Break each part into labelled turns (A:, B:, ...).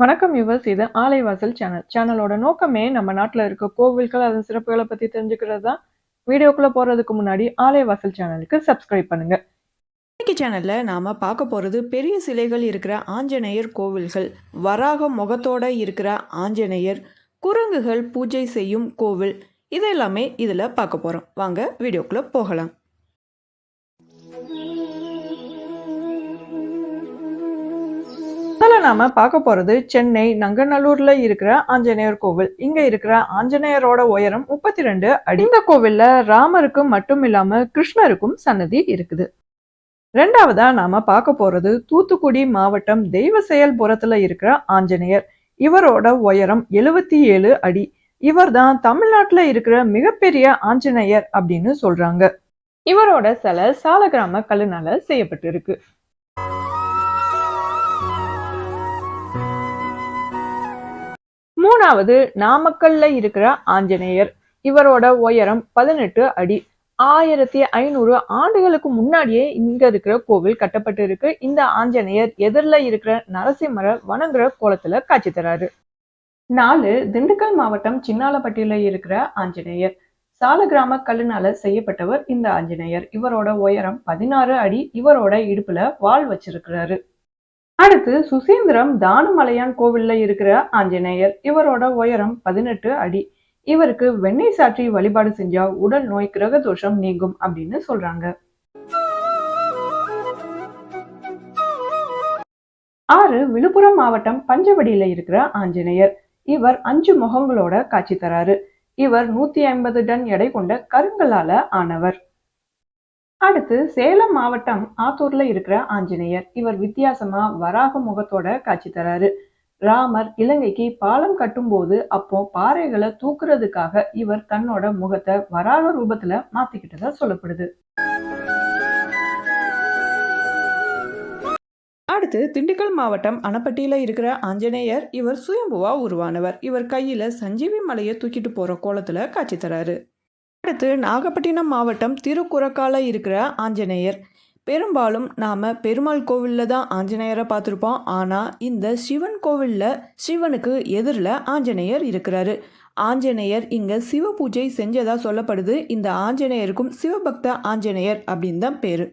A: வணக்கம் யுவர்ஸ் இது ஆலைவாசல் சேனல் சேனலோட நோக்கமே நம்ம நாட்டில் இருக்க கோவில்கள் அதன் சிறப்புகளை பற்றி தெரிஞ்சுக்கிறது தான் வீடியோக்குள்ளே போகிறதுக்கு முன்னாடி ஆலைவாசல் சேனலுக்கு சப்ஸ்கிரைப் பண்ணுங்க.
B: இன்னைக்கு சேனலில் நாம் பார்க்க போகிறது பெரிய சிலைகள் இருக்கிற ஆஞ்சநேயர் கோவில்கள். வராக முகத்தோட இருக்கிற ஆஞ்சநேயர் குரங்குகள் பூஜை செய்யும் கோவில். இதெல்லாமே இதில் பார்க்க போகிறோம் வாங்க வீடியோக்குள்ளே போகலாம்.
A: முதல்ல நாம பார்க்க போறது சென்னை நங்கநல்லூர்ல இருக்கிற ஆஞ்சநேயர் கோவில். இங்க இருக்கிற ஆஞ்சநேயரோட உயரம் முப்பத்தி ரெண்டு அடி. இந்த கோவில்ல ராமருக்கும் மட்டும் இல்லாம கிருஷ்ணருக்கும் சன்னதி இருக்குது. ரெண்டாவதா நாம பார்க்க போறது தூத்துக்குடி மாவட்டம் தெய்வ செயல்புரத்துல இருக்கிற ஆஞ்சநேயர். இவரோட உயரம் எழுவத்தி ஏழு அடி. இவர் தான் தமிழ்நாட்டுல இருக்கிற மிகப்பெரிய ஆஞ்சநேயர் அப்படின்னு சொல்றாங்க. இவரோட சிலை சாலகிராம கல்லுனால செய்யப்பட்டு மூணாவது நாமக்கல்ல இருக்கிற ஆஞ்சநேயர். இவரோட உயரம் பதினெட்டு அடி. ஆயிரத்தி ஐநூறு ஆண்டுகளுக்கு முன்னாடியே இங்க இருக்கிற கோவில் கட்டப்பட்டு இருக்கு இந்த ஆஞ்சநேயர் எதிரில் இருக்கிற நரசிம்மரை வணங்குற கோலத்துல காட்சி தராரு. நாலு திண்டுக்கல் மாவட்டம் சின்னாலப்பட்டியில இருக்கிற ஆஞ்சநேயர். சாலகிராம கல்லுனால செய்யப்பட்டவர் இந்த ஆஞ்சநேயர். இவரோட உயரம் பதினாறு அடி. இவரோட இடுப்புல வாள் வச்சிருக்கிறாரு. அடுத்து சுசீந்திரம் தானுமலையான் கோவில்ல இருக்கிற ஆஞ்சநேயர். இவரோட உயரம் பதினெட்டு அடி. இவருக்கு வெண்ணெய் சாற்றி வழிபாடு செஞ்சா உடல் நோய் கிரக தோஷம் நீங்கும் அப்படின்னு சொல்றாங்க. ஆறு விழுப்புரம் மாவட்டம் பஞ்சவடியில இருக்கிற ஆஞ்சநேயர். இவர் அஞ்சு முகங்களோட காட்சி தராரு. இவர் நூத்தி ஐம்பது டன் எடை கொண்ட கருங்கலால ஆனவர். அடுத்து சேலம் மாவட்டம் ஆத்தூர்ல இருக்கிற ஆஞ்சநேயர். இவர் வித்தியாசமா வராக முகத்தோட காட்சி தராரு. ராமர் இலங்கைக்கு பாலம் கட்டும்போது அப்போ பாறைகளை தூக்குறதுக்காக இவர் தன்னோட முகத்தை வராக ரூபத்துல மாத்திக்கிட்டதா சொல்லப்படுது.
B: அடுத்து திண்டுக்கல் மாவட்டம் அணப்பட்டியில் இருக்கிற ஆஞ்சநேயர் இவர் சுயம்புவா உருவானவர். இவர் கையில் சஞ்சீவி மலையை தூக்கிட்டு போகிற கோலத்தில் காட்சி தராரு. அடுத்து நாகப்பட்டினம் மாவட்டம் திருக்குறக்கால இருக்கிற ஆஞ்சநேயர். பெரும்பாலும் நாம் பெருமாள் கோவிலில் தான் ஆஞ்சநேயரை பார்த்துருப்போம். ஆனால் இந்த சிவன் கோவிலில் சிவனுக்கு எதிரில் ஆஞ்சநேயர் இருக்கிறாரு. ஆஞ்சநேயர் இங்கே சிவ பூஜை செஞ்சதாக சொல்லப்படுது. இந்த ஆஞ்சநேயருக்கும் சிவபக்த ஆஞ்சநேயர் அப்படின்னு தான் பேர்.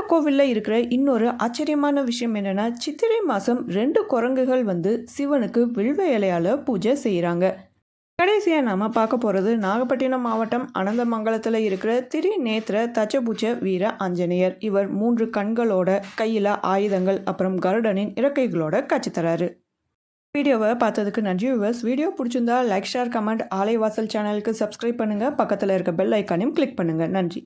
B: கோவிலில் இருக்கிற இன்னொரு ஆச்சரியமான விஷயம் என்னென்னா சித்திரை மாதம் ரெண்டு குரங்குகள் வந்து சிவனுக்கு வில்வ இலையால் பூஜை செய்கிறாங்க கடைசியாக நாம் பார்க்க போகிறது நாகப்பட்டினம் மாவட்டம் அனந்தமங்கலத்தில் இருக்கிற திரி நேத்திர தச்சபூச்ச வீர ஆஞ்சநேயர். இவர் மூன்று கண்களோட கையில் ஆயுதங்கள் அப்புறம் கருடனின் இறக்கைகளோட காட்சி தராரு. வீடியோவை பார்த்ததுக்கு நன்றி விவர்ஸ் வீடியோ பிடிச்சிருந்தா லைக் ஷேர் கமெண்ட் ஆலைவாசல் சேனலுக்கு சப்ஸ்கிரைப் பண்ணுங்கள் பக்கத்தில் இருக்க பெல் ஐக்கானையும் கிளிக் பண்ணுங்கள் நன்றி.